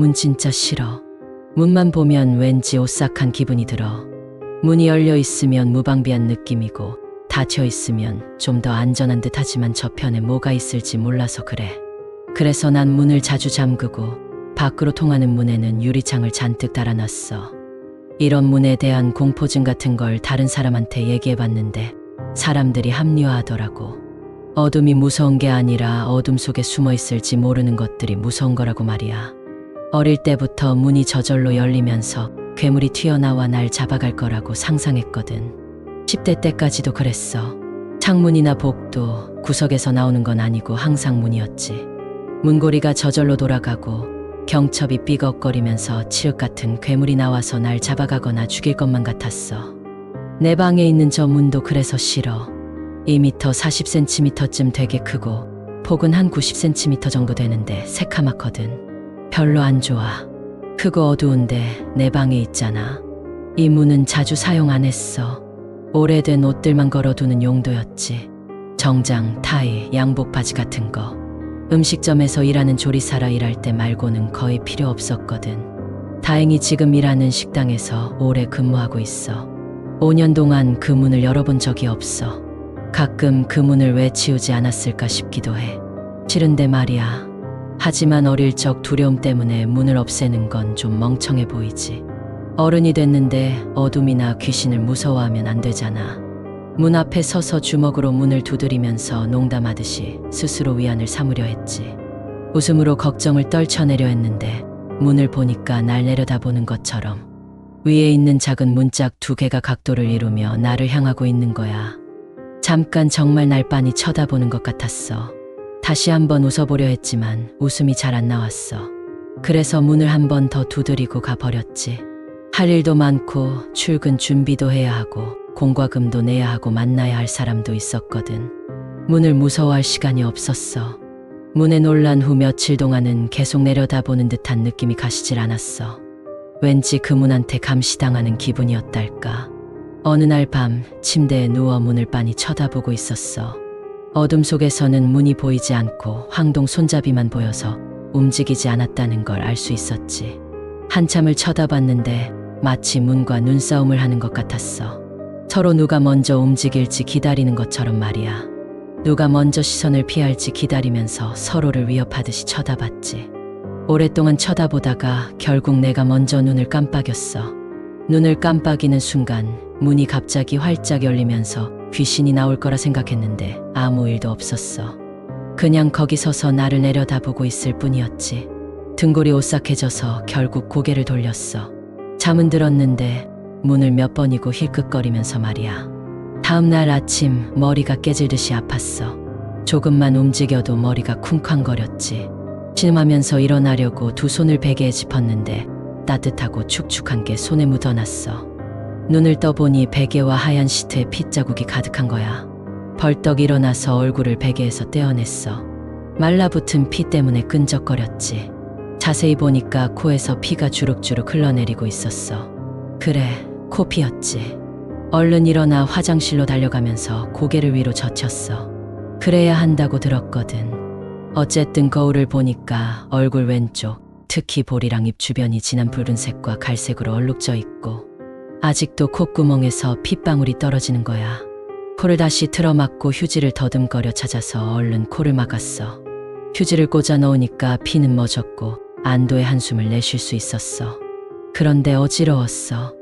문 진짜 싫어. 문만 보면 왠지 오싹한 기분이 들어. 문이 열려 있으면 무방비한 느낌이고 닫혀 있으면 좀 더 안전한 듯 하지만 저편에 뭐가 있을지 몰라서 그래. 그래서 난 문을 자주 잠그고 밖으로 통하는 문에는 유리창을 잔뜩 달아놨어. 이런 문에 대한 공포증 같은 걸 다른 사람한테 얘기해 봤는데 사람들이 합리화하더라고. 어둠이 무서운 게 아니라 어둠 속에 숨어 있을지 모르는 것들이 무서운 거라고 말이야. 어릴 때부터 문이 저절로 열리면서 괴물이 튀어나와 날 잡아갈 거라고 상상했거든. 10대 때까지도 그랬어. 창문이나 복도, 구석에서 나오는 건 아니고 항상 문이었지. 문고리가 저절로 돌아가고 경첩이 삐걱거리면서 칠흑 같은 괴물이 나와서 날 잡아가거나 죽일 것만 같았어. 내 방에 있는 저 문도 그래서 싫어. 2m 40cm쯤 되게 크고 폭은 한 90cm 정도 되는데 새카맣거든. 별로 안 좋아. 크고 어두운데 내 방에 있잖아. 이 문은 자주 사용 안 했어. 오래된 옷들만 걸어두는 용도였지. 정장, 타이, 양복 바지 같은 거. 음식점에서 일하는 조리사라 일할 때 말고는 거의 필요 없었거든. 다행히 지금 일하는 식당에서 오래 근무하고 있어. 5년 동안 그 문을 열어본 적이 없어. 가끔 그 문을 왜 치우지 않았을까 싶기도 해. 싫은데 말이야. 하지만 어릴 적 두려움 때문에 문을 없애는 건 좀 멍청해 보이지. 어른이 됐는데 어둠이나 귀신을 무서워하면 안 되잖아. 문 앞에 서서 주먹으로 문을 두드리면서 농담하듯이 스스로 위안을 삼으려 했지. 웃음으로 걱정을 떨쳐내려 했는데 문을 보니까 날 내려다보는 것처럼 위에 있는 작은 문짝 두 개가 각도를 이루며 나를 향하고 있는 거야. 잠깐 정말 날 빤히 쳐다보는 것 같았어. 다시 한번 웃어보려 했지만 웃음이 잘 안 나왔어. 그래서 문을 한 번 더 두드리고 가버렸지. 할 일도 많고 출근 준비도 해야 하고 공과금도 내야 하고 만나야 할 사람도 있었거든. 문을 무서워할 시간이 없었어. 문에 놀란 후 며칠 동안은 계속 내려다보는 듯한 느낌이 가시질 않았어. 왠지 그 문한테 감시당하는 기분이었달까. 어느 날 밤 침대에 누워 문을 빤히 쳐다보고 있었어. 어둠 속에서는 문이 보이지 않고 황동 손잡이만 보여서 움직이지 않았다는 걸 알 수 있었지. 한참을 쳐다봤는데 마치 문과 눈싸움을 하는 것 같았어. 서로 누가 먼저 움직일지 기다리는 것처럼 말이야. 누가 먼저 시선을 피할지 기다리면서 서로를 위협하듯이 쳐다봤지. 오랫동안 쳐다보다가 결국 내가 먼저 눈을 깜빡였어. 눈을 깜빡이는 순간 문이 갑자기 활짝 열리면서 귀신이 나올 거라 생각했는데 아무 일도 없었어. 그냥 거기 서서 나를 내려다보고 있을 뿐이었지. 등골이 오싹해져서 결국 고개를 돌렸어. 잠은 들었는데 문을 몇 번이고 힐끗거리면서 말이야. 다음 날 아침 머리가 깨질 듯이 아팠어. 조금만 움직여도 머리가 쿵쾅거렸지. 신음하면서 일어나려고 두 손을 베개에 짚었는데 따뜻하고 축축한 게 손에 묻어났어. 눈을 떠보니 베개와 하얀 시트에 핏자국이 가득한 거야. 벌떡 일어나서 얼굴을 베개에서 떼어냈어. 말라붙은 피 때문에 끈적거렸지. 자세히 보니까 코에서 피가 주룩주룩 흘러내리고 있었어. 그래, 코피였지. 얼른 일어나 화장실로 달려가면서 고개를 위로 젖혔어. 그래야 한다고 들었거든. 어쨌든 거울을 보니까 얼굴 왼쪽, 특히 볼이랑 입 주변이 진한 붉은색과 갈색으로 얼룩져 있고, 아직도 콧구멍에서 핏방울이 떨어지는 거야. 코를 다시 틀어막고 휴지를 더듬거려 찾아서 얼른 코를 막았어. 휴지를 꽂아 넣으니까 피는 멎었고 안도의 한숨을 내쉴 수 있었어. 그런데 어지러웠어.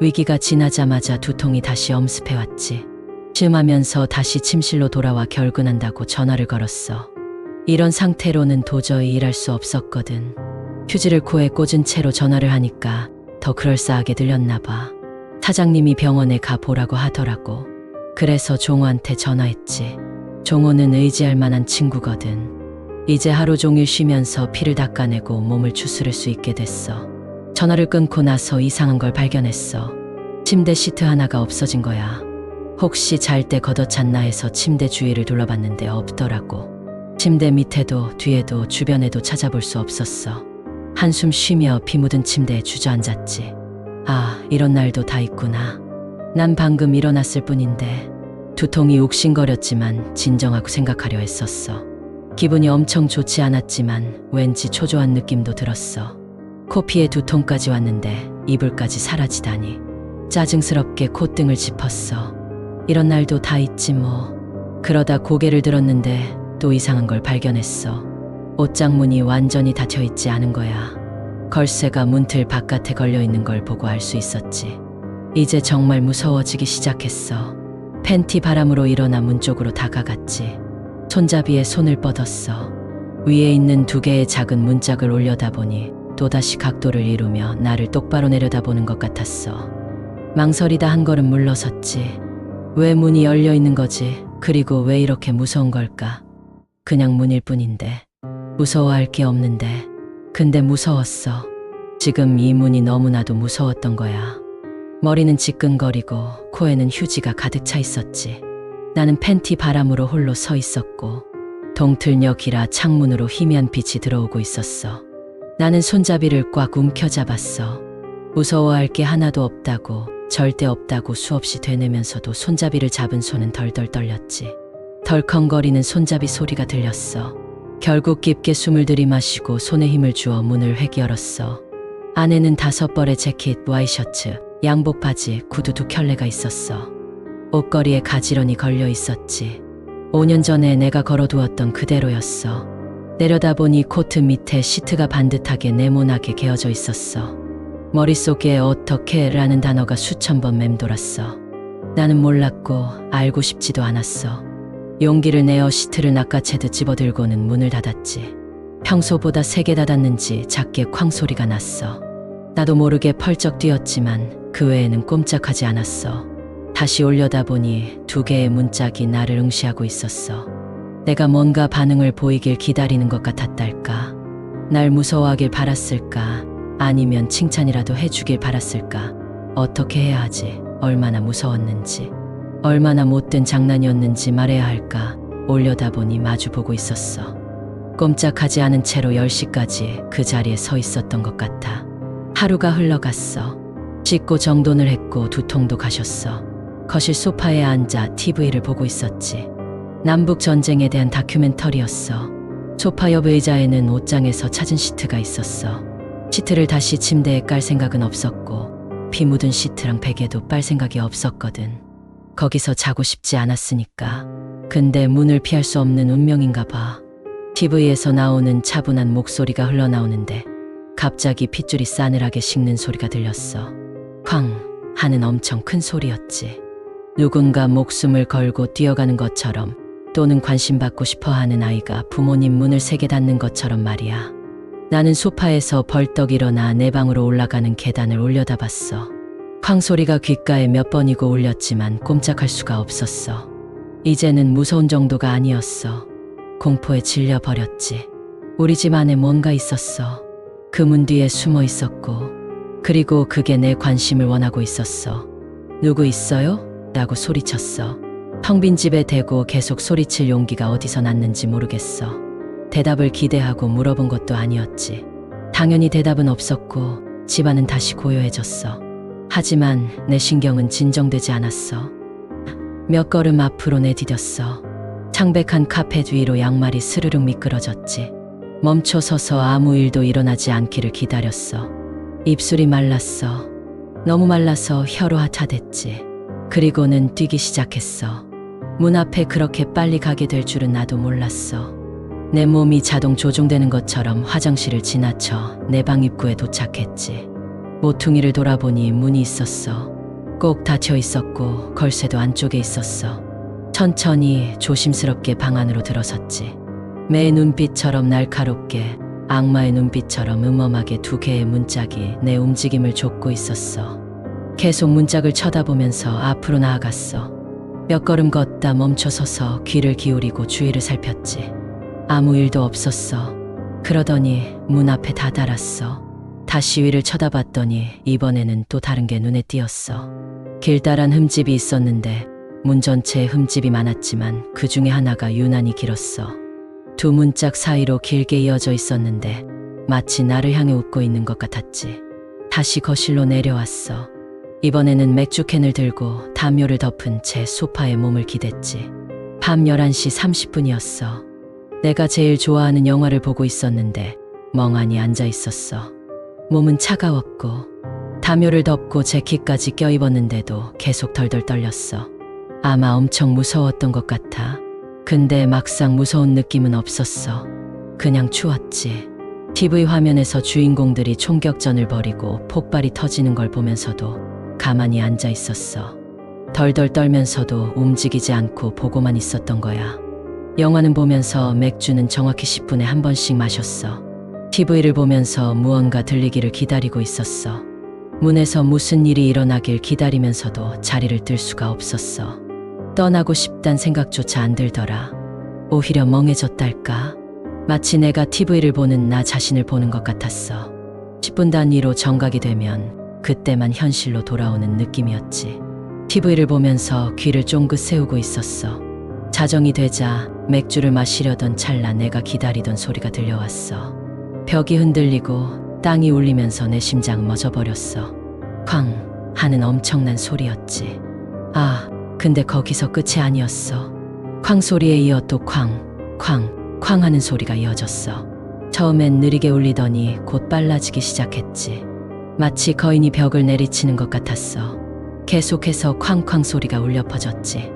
위기가 지나자마자 두통이 다시 엄습해왔지. 쯤하면서 다시 침실로 돌아와 결근한다고 전화를 걸었어. 이런 상태로는 도저히 일할 수 없었거든. 휴지를 코에 꽂은 채로 전화를 하니까 더 그럴싸하게 들렸나 봐. 사장님이 병원에 가보라고 하더라고. 그래서 종호한테 전화했지. 종호는 의지할 만한 친구거든. 이제 하루 종일 쉬면서 피를 닦아내고 몸을 추스를 수 있게 됐어. 전화를 끊고 나서 이상한 걸 발견했어. 침대 시트 하나가 없어진 거야. 혹시 잘 때 걷어찼나 해서 침대 주위를 둘러봤는데 없더라고. 침대 밑에도 뒤에도 주변에도 찾아볼 수 없었어. 한숨 쉬며 피 묻은 침대에 주저앉았지. 아, 이런 날도 다 있구나. 난 방금 일어났을 뿐인데 두통이 욱신거렸지만 진정하고 생각하려 했었어. 기분이 엄청 좋지 않았지만 왠지 초조한 느낌도 들었어. 코피에 두통까지 왔는데 이불까지 사라지다니. 짜증스럽게 콧등을 짚었어. 이런 날도 다 있지 뭐. 그러다 고개를 들었는데 또 이상한 걸 발견했어. 옷장 문이 완전히 닫혀 있지 않은 거야. 걸쇠가 문틀 바깥에 걸려 있는 걸 보고 알 수 있었지. 이제 정말 무서워지기 시작했어. 팬티 바람으로 일어나 문 쪽으로 다가갔지. 손잡이에 손을 뻗었어. 위에 있는 두 개의 작은 문짝을 올려다 보니 또다시 각도를 이루며 나를 똑바로 내려다보는 것 같았어. 망설이다 한 걸음 물러섰지. 왜 문이 열려 있는 거지? 그리고 왜 이렇게 무서운 걸까? 그냥 문일 뿐인데. 무서워할 게 없는데. 근데 무서웠어. 지금 이 문이 너무나도 무서웠던 거야. 머리는 지끈거리고 코에는 휴지가 가득 차 있었지. 나는 팬티 바람으로 홀로 서 있었고 동틀녘이라 창문으로 희미한 빛이 들어오고 있었어. 나는 손잡이를 꽉 움켜잡았어. 무서워할 게 하나도 없다고 절대 없다고 수없이 되뇌면서도 손잡이를 잡은 손은 덜덜 떨렸지. 덜컹거리는 손잡이 소리가 들렸어. 결국 깊게 숨을 들이마시고 손에 힘을 주어 문을 획 열었어. 안에는 다섯 벌의 재킷, 와이셔츠, 양복 바지, 구두 두 켤레가 있었어. 옷걸이에 가지런히 걸려 있었지. 5년 전에 내가 걸어두었던 그대로였어. 내려다보니 코트 밑에 시트가 반듯하게 네모나게 개어져 있었어. 머릿속에 어떻게 라는 단어가 수천 번 맴돌았어. 나는 몰랐고 알고 싶지도 않았어. 용기를 내어 시트를 낚아채듯 집어들고는 문을 닫았지. 평소보다 세게 닫았는지 작게 쾅 소리가 났어. 나도 모르게 펄쩍 뛰었지만 그 외에는 꼼짝하지 않았어. 다시 올려다보니 두 개의 문짝이 나를 응시하고 있었어. 내가 뭔가 반응을 보이길 기다리는 것 같았달까. 날 무서워하길 바랐을까. 아니면 칭찬이라도 해주길 바랐을까. 어떻게 해야 하지? 얼마나 무서웠는지. 얼마나 못된 장난이었는지 말해야 할까. 올려다보니 마주보고 있었어. 꼼짝하지 않은 채로 10시까지 그 자리에 서 있었던 것 같아. 하루가 흘러갔어. 씻고 정돈을 했고 두통도 가셨어. 거실 소파에 앉아 TV를 보고 있었지. 남북 전쟁에 대한 다큐멘터리였어. 소파 옆 의자에는 옷장에서 찾은 시트가 있었어. 시트를 다시 침대에 깔 생각은 없었고 피 묻은 시트랑 베개도 빨 생각이 없었거든. 거기서 자고 싶지 않았으니까. 근데 문을 피할 수 없는 운명인가 봐. TV에서 나오는 차분한 목소리가 흘러나오는데 갑자기 핏줄이 싸늘하게 식는 소리가 들렸어. 쾅 하는 엄청 큰 소리였지. 누군가 목숨을 걸고 뛰어가는 것처럼 또는 관심받고 싶어 하는 아이가 부모님 문을 세게 닫는 것처럼 말이야. 나는 소파에서 벌떡 일어나 내 방으로 올라가는 계단을 올려다봤어. 쾅 소리가 귓가에 몇 번이고 울렸지만 꼼짝할 수가 없었어. 이제는 무서운 정도가 아니었어. 공포에 질려 버렸지. 우리 집 안에 뭔가 있었어. 그 문 뒤에 숨어 있었고, 그리고 그게 내 관심을 원하고 있었어. 누구 있어요? 라고 소리쳤어. 텅 빈 집에 대고 계속 소리칠 용기가 어디서 났는지 모르겠어. 대답을 기대하고 물어본 것도 아니었지. 당연히 대답은 없었고, 집안은 다시 고요해졌어. 하지만 내 신경은 진정되지 않았어. 몇 걸음 앞으로 내디뎠어. 창백한 카펫 위로 양말이 스르륵 미끄러졌지. 멈춰 서서 아무 일도 일어나지 않기를 기다렸어. 입술이 말랐어. 너무 말라서 혀로 하차됐지. 그리고는 뛰기 시작했어. 문 앞에 그렇게 빨리 가게 될 줄은 나도 몰랐어. 내 몸이 자동 조종되는 것처럼 화장실을 지나쳐 내 방 입구에 도착했지. 모퉁이를 돌아보니 문이 있었어. 꼭 닫혀 있었고 걸쇠도 안쪽에 있었어. 천천히 조심스럽게 방 안으로 들어섰지. 매 눈빛처럼 날카롭게 악마의 눈빛처럼 음험하게 두 개의 문짝이 내 움직임을 쫓고 있었어. 계속 문짝을 쳐다보면서 앞으로 나아갔어. 몇 걸음 걷다 멈춰서서 귀를 기울이고 주위를 살폈지. 아무 일도 없었어. 그러더니 문 앞에 다다랐어. 다시 위를 쳐다봤더니 이번에는 또 다른 게 눈에 띄었어. 길다란 흠집이 있었는데 문 전체에 흠집이 많았지만 그 중에 하나가 유난히 길었어. 두 문짝 사이로 길게 이어져 있었는데 마치 나를 향해 웃고 있는 것 같았지. 다시 거실로 내려왔어. 이번에는 맥주캔을 들고 담요를 덮은 채 소파에 몸을 기댔지. 밤 11시 30분이었어. 내가 제일 좋아하는 영화를 보고 있었는데 멍하니 앉아 있었어. 몸은 차가웠고 담요를 덮고 재킷까지 껴입었는데도 계속 덜덜 떨렸어. 아마 엄청 무서웠던 것 같아. 근데 막상 무서운 느낌은 없었어. 그냥 추웠지. TV 화면에서 주인공들이 총격전을 벌이고 폭발이 터지는 걸 보면서도 가만히 앉아 있었어. 덜덜 떨면서도 움직이지 않고 보고만 있었던 거야. 영화는 보면서 맥주는 정확히 10분에 한 번씩 마셨어. TV를 보면서 무언가 들리기를 기다리고 있었어. 문에서 무슨 일이 일어나길 기다리면서도 자리를 뜰 수가 없었어. 떠나고 싶단 생각조차 안 들더라. 오히려 멍해졌달까? 마치 내가 TV를 보는 나 자신을 보는 것 같았어. 10분 단위로 정각이 되면 그때만 현실로 돌아오는 느낌이었지. TV를 보면서 귀를 쫑긋 세우고 있었어. 자정이 되자 맥주를 마시려던 찰나 내가 기다리던 소리가 들려왔어. 벽이 흔들리고 땅이 울리면서 내 심장 멎어버렸어. 쾅 하는 엄청난 소리였지. 아, 근데 거기서 끝이 아니었어. 쾅 소리에 이어 또 쾅, 쾅, 쾅 하는 소리가 이어졌어. 처음엔 느리게 울리더니 곧 빨라지기 시작했지. 마치 거인이 벽을 내리치는 것 같았어. 계속해서 쾅쾅 소리가 울려 퍼졌지.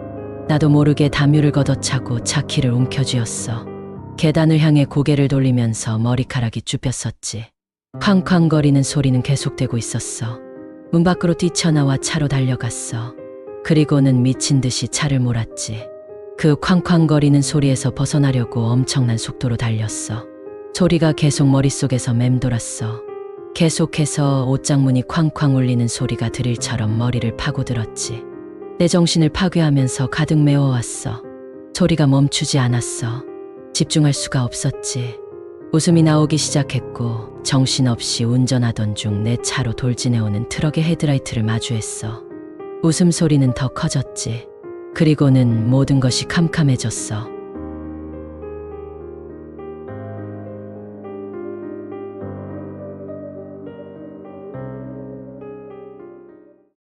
나도 모르게 담요를 걷어차고 차키를 움켜쥐었어. 계단을 향해 고개를 돌리면서 머리카락이 쭈뼛었지. 쾅쾅거리는 소리는 계속되고 있었어. 문 밖으로 뛰쳐나와 차로 달려갔어. 그리고는 미친 듯이 차를 몰았지. 그 쾅쾅거리는 소리에서 벗어나려고 엄청난 속도로 달렸어. 소리가 계속 머릿속에서 맴돌았어. 계속해서 옷장문이 쾅쾅 울리는 소리가 드릴처럼 머리를 파고들었지. 내 정신을 파괴하면서 가득 메워왔어. 소리가 멈추지 않았어. 집중할 수가 없었지. 웃음이 나오기 시작했고 정신없이 운전하던 중 내 차로 돌진해오는 트럭의 헤드라이트를 마주했어. 웃음소리는 더 커졌지. 그리고는 모든 것이 캄캄해졌어.